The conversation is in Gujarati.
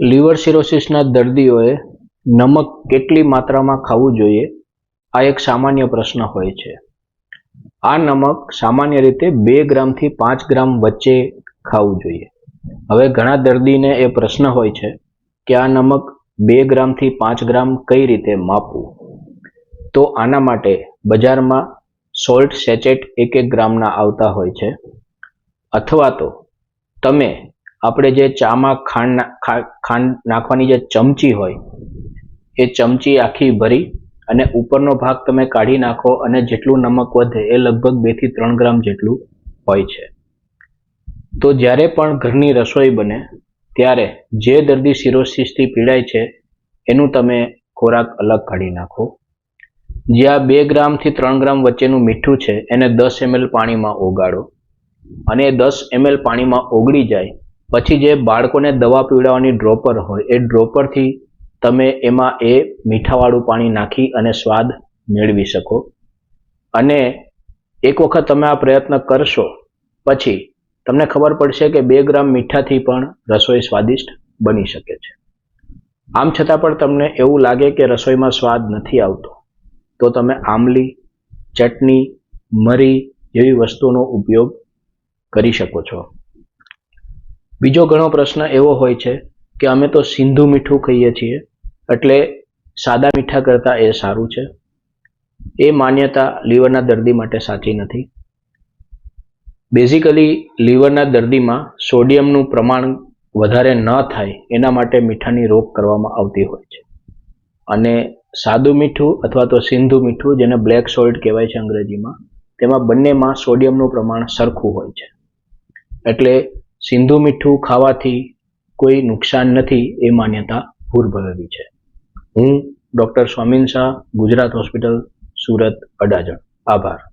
લીવર સિરોસિસના દર્દીઓએ નમક કેટલી માત્રામાં ખાવું જોઈએ? આ એક સામાન્ય પ્રશ્ન હોય છે. આ નમક સામાન્ય રીતે બે ગ્રામથી પાંચ ગ્રામ વચ્ચે ખાવું જોઈએ. હવે ઘણા દર્દીને એ પ્રશ્ન હોય છે કે આ નમક બે ગ્રામથી પાંચ ગ્રામ કઈ રીતે માપવું? તો આના માટે બજારમાં સોલ્ટ સેચેટ એક એક ગ્રામના આવતા હોય છે. અથવા તો તમે આપણે જે ચામાં ખાંડ ખાંડ નાખવાની જે ચમચી હોય, એ ચમચી આખી ભરી અને ઉપરનો ભાગ તમે કાઢી નાખો અને જેટલું નમક વધે એ લગભગ બેથી ત્રણ ગ્રામ જેટલું હોય છે. તો જ્યારે પણ ઘરની રસોઈ બને, ત્યારે જે દર્દી સિરોસિસથી પીડાય છે, એનું તમે ખોરાક અલગ કાઢી નાખો. જ્યાં બે ગ્રામથી ત્રણ ગ્રામ વચ્ચેનું મીઠું છે, એને દસ એમએલ પાણીમાં ઓગાળો અને દસ એમએલ પાણીમાં ઓગળી જાય પછી જે બાળકોને દવા પીવડાવવાની ડ્રોપર હોય, એ ડ્રોપરથી તમે એમાં એ મીઠાવાળું પાણી નાખી અને સ્વાદ મેળવી શકો. અને એક વખત તમે આ પ્રયત્ન કરશો, પછી તમને ખબર પડશે કે બે ગ્રામ મીઠાથી પણ રસોઈ સ્વાદિષ્ટ બની શકે છે. આમ છતાં પણ તમને એવું લાગે કે રસોઈમાં સ્વાદ નથી આવતો, તો તમે આમલી ચટણી, મરી જેવી વસ્તુનો ઉપયોગ કરી શકો છો. બીજો ઘણો પ્રશ્ન એવો હોય છે કે અમે તો સિંધુ મીઠું ખાઈએ છીએ, એટલે સાદા મીઠા કરતાં એ સારું છે. એ માન્યતા લીવરના દર્દી માટે સાચી નથી. બેઝિકલી લીવરના દર્દીમાં સોડિયમનું પ્રમાણ વધારે ન થાય એના માટે મીઠાની રોક કરવામાં આવતી હોય છે. અને સાદું મીઠું અથવા તો સિંધુ મીઠું, જેને બ્લેક સોલ્ટ કહેવાય છે અંગ્રેજીમાં, તેમાં બંનેમાં સોડિયમનું પ્રમાણ સરખું હોય છે. એટલે સિંધુ મીઠું ખાવાથી કોઈ નુકસાન નથી એ માન્યતા ભૂરભરેલી છે. હું ડૉક્ટર સ્વામીન શાહ, ગુજરાત હોસ્પિટલ, સુરત, અડાજણ. આભાર.